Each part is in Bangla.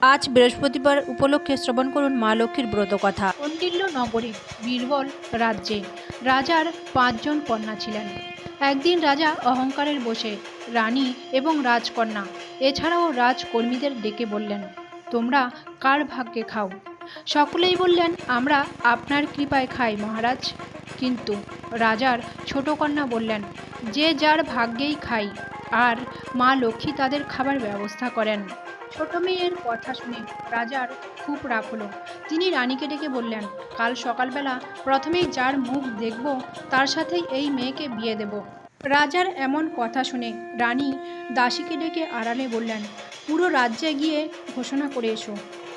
আজ বৃহস্পতিবার উপলক্ষে শ্রবণ করুন মা লক্ষ্মীর ব্রত কথা। কন্ডিল্য নগরে বীরবল রাজ্যে রাজার পাঁচজন কন্যা ছিলেন। একদিন রাজা অহংকারের বসে রানী এবং রাজকন্যা, এছাড়াও রাজকর্মীদের ডেকে বললেন, তোমরা কার ভাগ্যে খাও? সকলেই বললেন, আমরা আপনার কৃপায় খাই মহারাজ। কিন্তু রাজার ছোট কন্যা বললেন, যে যার ভাগ্যেই খাই, আর মা লক্ষ্মী তাদের খাবার ব্যবস্থা করেন। ছোট মেয়ের কথা শুনে রাজার খুব রাগ হলো। তিনি রানীকে ডেকে বললেন, কাল সকালবেলা প্রথমেই যার মুখ দেখব, তার সাথেই এই মেয়েকে বিয়ে দেব। রাজার এমন কথা শুনে রানী দাসীকে ডেকে আড়ালে বললেন, পুরো রাজ্যে গিয়ে ঘোষণা করে এসো।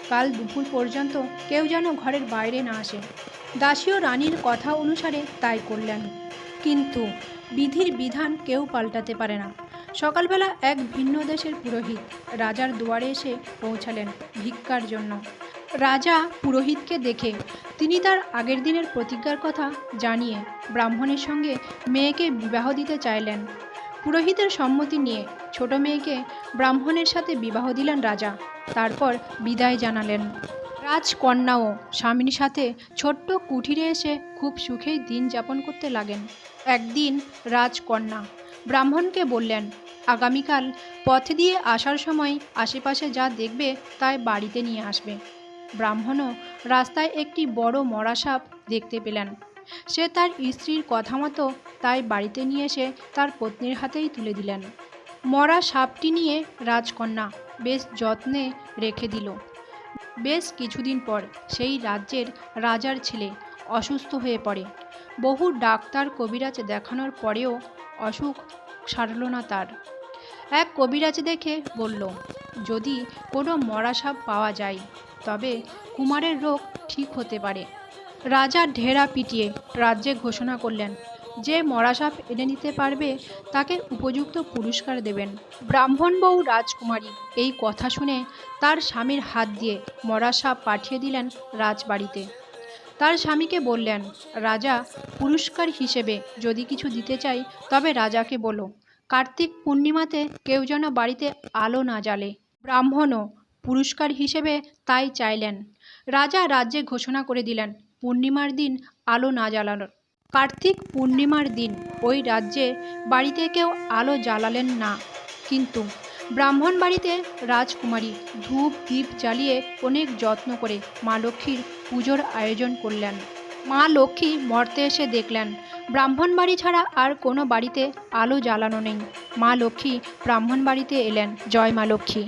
কাল দুপুর পর্যন্ত কেউ যেন ঘরের বাইরে না আসে। দাসীও রানীর কথা অনুসারে তাই করলেন। কিন্তু বিধির বিধান কেউ পাল্টাতে পারে না। সকালবেলা এক ভিন্ন দেশের পুরোহিত রাজার দুয়ারে এসে পৌঁছালেন ভিক্ষার জন্য। রাজা পুরোহিতকে দেখে তিনি তার আগের দিনের প্রতিজ্ঞার কথা জানিয়ে ব্রাহ্মণের সঙ্গে মেয়েকে বিবাহ দিতে চাইলেন। পুরোহিতের সম্মতি নিয়ে ছোট মেয়েকে ব্রাহ্মণের সাথে বিবাহ দিলেন রাজা। তারপর বিদায় জানালেন। রাজকন্যাও স্বামীর সাথে ছোট্ট কুঠিরে এসে খুব সুখেই দিন যাপন করতে লাগেন। একদিন রাজকন্যা ব্রাহ্মণকে বললেন, আগামীকাল পথ দিয়ে আসার সময় আশেপাশে যা দেখবে তাই বাড়িতে নিয়ে আসবে। ব্রাহ্মণও রাস্তায় একটি বড় মরা সাপ দেখতে পেলেন। সে তার স্ত্রীর কথা মতো তাই বাড়িতে নিয়ে এসে তার পত্নীর হাতেই তুলে দিলেন। মরা সাপটি নিয়ে রাজকন্যা বেশ যত্নে রেখে দিল। বেশ কিছুদিন পর সেই রাজ্যের রাজার ছেলে অসুস্থ হয়ে পড়ে। বহু ডাক্তার কবিরাজ দেখানোর পরেও অসুখ সারল না তার। এক কবিরাজ দেখে বলল, যদি কোনো মরা সাপ পাওয়া যায়, তবে কুমারের রোগ ঠিক হতে পারে। রাজা ঢেরা পিটিয়ে রাজ্যে ঘোষণা করলেন যে মরা সাপ এনে নিতে পারবে, তাকে উপযুক্ত পুরস্কার দেবেন। ব্রাহ্মণ বউ রাজকুমারী এই কথা শুনে তার স্বামীর হাত দিয়ে মরা সাপ পাঠিয়ে দিলেন রাজবাড়িতে। তার স্বামীকে বললেন, রাজা, পুরস্কার হিসেবে যদি কিছু দিতে চাই, তবে রাজাকে বলো। কার্তিক পূর্ণিমাতে কেউ যেন বাড়িতে আলো না জ্বালে। ব্রাহ্মণও পুরস্কার হিসেবে তাই চাইলেন। রাজা রাজ্যে ঘোষণা করে দিলেন, পূর্ণিমার দিন আলো না জ্বালানোর কার্তিক পূর্ণিমার দিন ওই রাজ্যে বাড়িতে কেউ আলো জ্বালালেন না। কিন্তু ব্রাহ্মণ বাড়িতে রাজকুমারী ধূপ দ্বীপ জ্বালিয়ে অনেক যত্ন করে মা লক্ষ্মীর পুজোর আয়োজন করলেন। মা লক্ষ্মী মর্তে এসে দেখলেন, ব্রাহ্মণ বাড়ি ছাড়া আর কোনো বাড়িতে আলো জ্বালানো নেই। মা লক্ষ্মী ব্রাহ্মণ বাড়িতে এলেন। জয় মা লক্ষ্মী।